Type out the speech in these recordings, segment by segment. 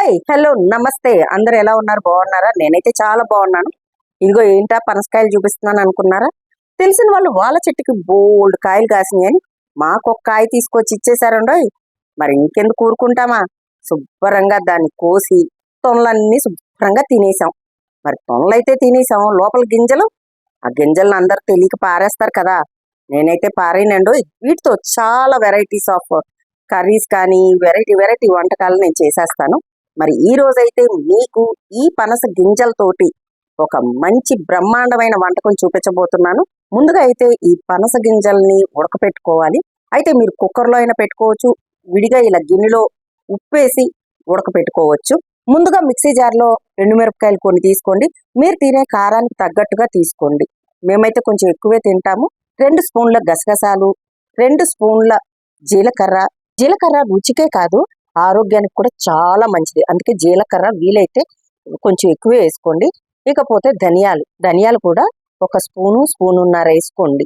Hi hello నమస్తే. అందరు ఎలా ఉన్నారు? బాగున్నారా? నేనైతే చాలా బాగున్నాను. ఇదిగో ఏంటా? పనసకాయలు చూపిస్తున్నాను అనుకున్నారా? తెలిసిన వాళ్ళు వాళ్ళ చెట్టుకి బోల్డ్ కాయలు కాసినాయని మాకు ఒక కాయ తీసుకొచ్చి ఇచ్చేసారండోయ్ మరి ఇంకెందుకు ఊరుకుంటామా? శుభ్రంగా దాన్ని కోసి తొనలన్నీ శుభ్రంగా తినేసాం. మరి తొనలైతే తినేసాం. లోపల గింజలు ఆ గింజలను అందరు తెలియక పారేస్తారు కదా. నేనైతే పారేనండు. వీటితో చాలా వెరైటీస్ ఆఫ్ కర్రీస్ కానీ వెరైటీ వెరైటీ వంటకాలు నేను చేసేస్తాను. మరి ఈ రోజైతే మీకు ఈ పనస గింజలతోటి ఒక మంచి బ్రహ్మాండమైన వంటకం చూపించబోతున్నాను. ముందుగా అయితే ఈ పనస గింజల్ని ఉడకపెట్టుకోవాలి. అయితే మీరు కుక్కర్లో అయినా పెట్టుకోవచ్చు విడిగా ఇలా గిన్నెలో ఉప్పేసి ఉడకపెట్టుకోవచ్చు. ముందుగా మిక్సీ జార్లో ఎండుమిరపకాయలు కొన్ని తీసుకోండి. మీరు తినే కారానికి తగ్గట్టుగా తీసుకోండి. మేమైతే కొంచెం ఎక్కువే తింటాము. రెండు స్పూన్ల గసగసాలు రెండు స్పూన్ల జీలకర్ర. జీలకర్ర రుచికే కాదు ఆరోగ్యానికి కూడా చాలా మంచిది. అందుకే జీలకర్ర వీలైతే కొంచెం ఎక్కువ వేసుకోండి. ఇకపోతే ధనియాలు. ధనియాలు కూడా ఒక స్పూను స్పూనున్నర వేసుకోండి.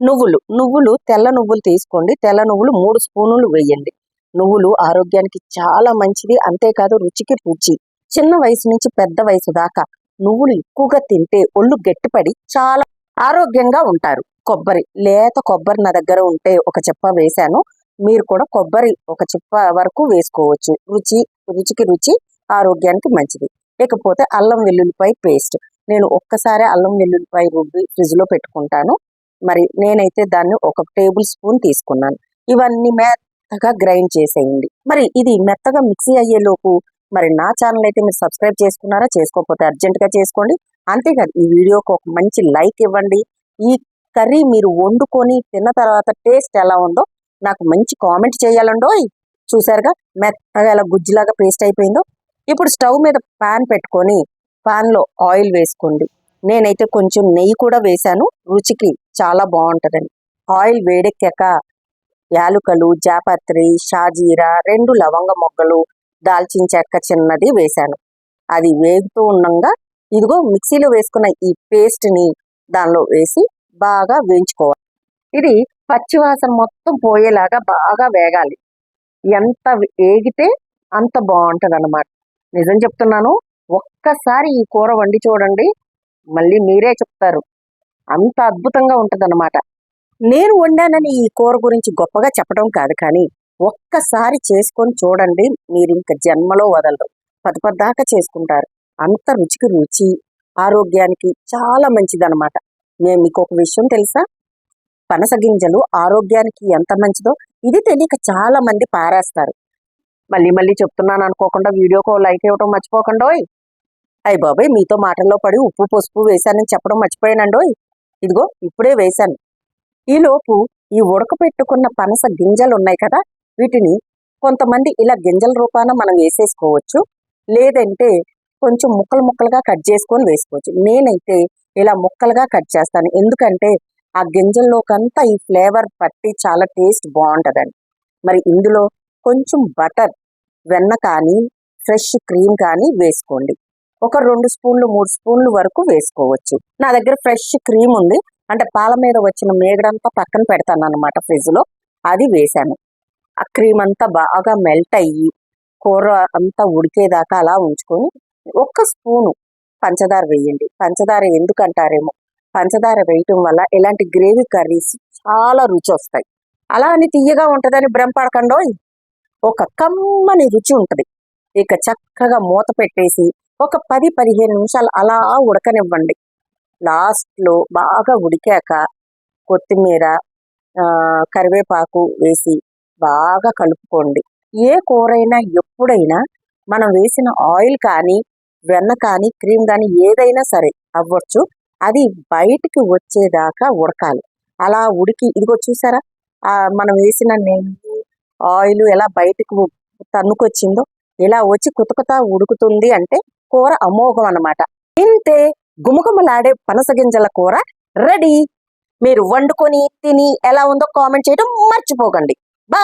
నువ్వులు. నువ్వులు తెల్ల నువ్వులు తీసుకోండి. తెల్ల నువ్వులు మూడు స్పూనులు వేయండి. నువ్వులు ఆరోగ్యానికి చాలా మంచిది. అంతేకాదు రుచికి రుచి. చిన్న వయసు నుంచి పెద్ద వయసు దాకా నువ్వులు ఎక్కువగా తింటే ఒళ్ళు గట్టిపడి చాలా ఆరోగ్యంగా ఉంటారు. కొబ్బరి. లేత కొబ్బరి నా దగ్గర ఉంటే ఒక చెప్ప వేశాను. మీరు కూడా కొబ్బరి ఒక చిప్ప వరకు వేసుకోవచ్చు. రుచి రుచికి రుచి ఆరోగ్యానికి మంచిది. లేకపోతే అల్లం వెల్లుల్లిపాయ పేస్ట్. నేను ఒక్కసారి అల్లం వెల్లుల్లిపాయ రుబ్బి ఫ్రిడ్జ్లో పెట్టుకుంటాను. మరి నేనైతే దాన్ని ఒక టేబుల్ స్పూన్ తీసుకున్నాను. ఇవన్నీ మెత్తగా గ్రైండ్ చేసేయండి. మరి ఇది మెత్తగా మిక్సీ అయ్యేలోపు మరి నా ఛానల్ అయితే మీరు సబ్స్క్రైబ్ చేసుకున్నారా? చేసుకోకపోతే అర్జెంట్గా చేసుకోండి. అంతేకాదు ఈ వీడియోకి ఒక మంచి లైక్ ఇవ్వండి. ఈ కర్రీ మీరు వండుకొని తిన్న తర్వాత టేస్ట్ ఎలా ఉందో నాకు మంచి కామెంట్ చేయాలండోయ్ చూసారుగా మెత్తగా ఎలా గుజ్జులాగా పేస్ట్ అయిపోయిందో? ఇప్పుడు స్టవ్ మీద పాన్ పెట్టుకొని పాన్లో ఆయిల్ వేసుకోండి. నేనైతే కొంచెం నెయ్యి కూడా వేశాను. రుచికి చాలా బాగుంటదని. ఆయిల్ వేడెక్కాక యాలుకలు జాపత్రి షాజీరా రెండు లవంగ మొగ్గలు దాల్చిన చెక్క చిన్నది వేశాను. అది వేగుతూ ఉండంగా ఇదిగో మిక్సీలో వేసుకున్న ఈ పేస్ట్ని దానిలో వేసి బాగా వేయించుకోవాలి. ఇది పచ్చివాసన మొత్తం పోయేలాగా బాగా వేగాలి. ఎంత వేగితే అంత బాగుంటుంది అన్నమాట నిజం చెప్తున్నాను ఒక్కసారి ఈ కూర వండి చూడండి మళ్ళీ మీరే చెప్తారు. అంత అద్భుతంగా ఉంటుందన్నమాట. నేను వండానని ఈ కూర గురించి గొప్పగా చెప్పడం కాదు కానీ ఒక్కసారి చేసుకొని చూడండి మీరు ఇంక జన్మలో వదలరు. పదపద్దాకా చేసుకుంటారు. అంత రుచికి రుచి ఆరోగ్యానికి చాలా మంచిదన్నమాట. నేను మీకు ఒక విషయం తెలుసా? పనస గింజలు ఆరోగ్యానికి ఎంత మంచిదో ఇది తెలియక చాలా మంది పారేస్తారు. మళ్ళీ మళ్ళీ చెప్తున్నాను అనుకోకుండా వీడియోకు లైక్ ఇవ్వడం మర్చిపోకండోయ్ అయ్య బాబాయ్ మీతో మాటల్లో పడి ఉప్పు పసుపు వేశానని చెప్పడం మర్చిపోయానండోయ్ ఇదిగో ఇప్పుడే వేశాను. ఈలోపు ఈ ఉడకపెట్టుకున్న పనస గింజలు ఉన్నాయి కదా వీటిని కొంతమంది ఇలా గింజల రూపాన మనం వేసేసుకోవచ్చు లేదంటే కొంచెం ముక్కలు ముక్కలుగా కట్ చేసుకొని వేసుకోవచ్చు. నేనైతే ఇలా ముక్కలుగా కట్ చేస్తాను. ఎందుకంటే ఆ గింజల్లోకంతా ఈ ఫ్లేవర్ పట్టి చాలా టేస్ట్ బాగుంటుందండి. మరి ఇందులో కొంచెం బటర్ వెన్న కానీ ఫ్రెష్ క్రీమ్ కానీ వేసుకోండి. ఒక రెండు స్పూన్లు మూడు స్పూన్లు వరకు వేసుకోవచ్చు. నా దగ్గర ఫ్రెష్ క్రీమ్ ఉంది. అంటే పాల మీద వచ్చిన మేగడంతా పక్కన పెడతాను అనమాట ఫ్రిడ్జ్లో. అది వేశాను. ఆ క్రీమ్ అంతా బాగా మెల్ట్ అయ్యి కూర అంతా ఉడికేదాకా అలా ఉంచుకొని ఒక్క స్పూను పంచదార వేయండి. పంచదార ఎందుకంటారేమో పంచదార వేయటం వల్ల ఇలాంటి గ్రేవీ కర్రీస్ చాలా రుచి వస్తాయి అలా అని తీయగా ఉంటుందని భ్రమపడకండో ఒక కమ్మని రుచి ఉంటుంది. ఇక చక్కగా మూత పెట్టేసి ఒక పది పదిహేను నిమిషాలు అలా ఉడకనివ్వండి. లాస్ట్లో బాగా ఉడికాక కొత్తిమీర ఆ, కరివేపాకు వేసి బాగా కలుపుకోండి. ఏ కూరైనా ఎప్పుడైనా మనం వేసిన ఆయిల్ కానీ వెన్న కానీ క్రీమ్ కానీ ఏదైనా సరే అవ్వచ్చు. అది బయటికి వచ్చేదాకా ఉడకాలి. అలా ఉడికి ఇదిగో చూసారా? ఆ మనం వేసిన నెయ్యి ఆయిల్ ఎలా బయటకు తన్నుకొచ్చిందో ఇలా వచ్చి కుతకుత ఉడుకుతుంది అంటే కూర అమోఘం అన్నమాట. ఇంతే గుమగుమలాడే పనస గింజల కూర రెడీ. మీరు వండుకొని తిని ఎలా ఉందో కామెంట్ చేయడం మర్చిపోకండి. బా